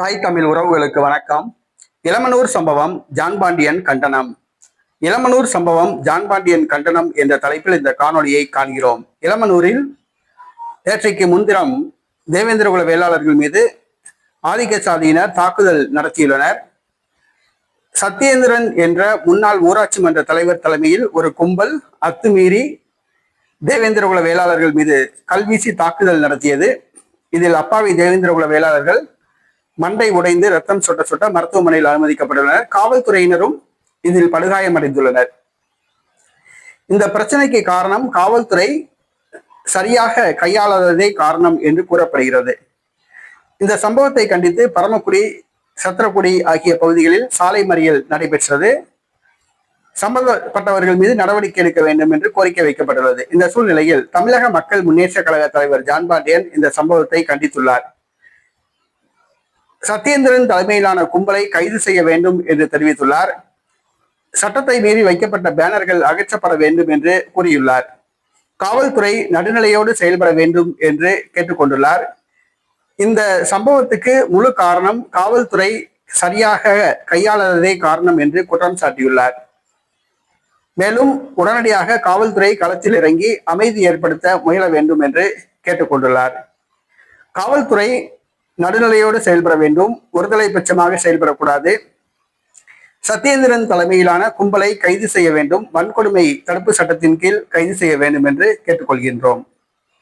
தாய் தமிழ் உறவுகளுக்கு வணக்கம். இளமனூர் சம்பவம் ஜான் பாண்டியன் கண்டனம். இளமனூர் சம்பவம் ஜான் பாண்டியன் கண்டனம் என்ற தலைப்பில் இந்த காணொலியை காண்கிறோம். இளமனூரில் நேற்றைக்கு முன்தினம் தேவேந்திரகுல வேளாளர்கள் மீது ஆதிக்க சாதியினர் தாக்குதல் நடத்தியுள்ளனர். சத்யேந்திரன் என்ற முன்னாள் ஊராட்சி மன்ற தலைவர் தலைமையில் ஒரு கும்பல் அத்துமீறி தேவேந்திரகுல வேளாளர்கள் மீது கல்வீசி தாக்குதல் நடத்தியது. இதில் அப்பாவி தேவேந்திரகுல வேளாளர்கள் மண்டை உடைந்து ரத்தம் சொட்ட சொட்ட மருத்துவமனையில் அனுமதிக்கப்பட்டுள்ளனர். காவல்துறையினரும் இதில் படுகாயமடைந்துள்ளனர். இந்த பிரச்சனைக்கு காரணம் காவல்துறை சரியாக கையாளாததே காரணம் என்று கூறப்படுகிறது. இந்த சம்பவத்தை கண்டித்து பரமக்குடி சத்திரக்குடி ஆகிய பகுதிகளில் சாலை மறியல் நடைபெற்றது. சம்பந்தப்பட்டவர்கள் மீது நடவடிக்கை எடுக்க வேண்டும் என்று கோரிக்கை வைக்கப்பட்டுள்ளது. இந்த சூழ்நிலையில் தமிழக மக்கள் முன்னேற்ற கழக தலைவர் ஜான் பாண்டியன் இந்த சம்பவத்தை கண்டித்துள்ளார். சத்யேந்திரன் தலைமையிலான கும்பலை கைது செய்ய வேண்டும் என்று தெரிவித்துள்ளார். சட்டத்தை மீறி வைக்கப்பட்ட பேனர்கள் அகற்றப்பட வேண்டும் என்று கூறியுள்ளார். காவல்துறை நடுநிலையோடு செயல்பட வேண்டும் என்று கேட்டுக்கொண்டுள்ளார். இந்த சம்பவத்துக்கு முழு காரணம் காவல்துறை சரியாக கையாளாததே காரணம் என்று குற்றம் சாட்டியுள்ளார். மேலும் உடனடியாக காவல்துறை களத்தில் இறங்கி அமைதி ஏற்படுத்த முயல வேண்டும் என்று கேட்டுக்கொண்டுள்ளார். காவல்துறை நடுநிலையோடு செயல்பட வேண்டும். ஒருதலை பட்சமாக செயல்படக்கூடாது. சத்யேந்திரன் தலைமையிலான கும்பலை கைது செய்ய வேண்டும். வன்கொடுமை தடுப்பு சட்டத்தின் கீழ் கைது செய்ய வேண்டும் என்று கேட்டுக்கொள்கின்றோம்.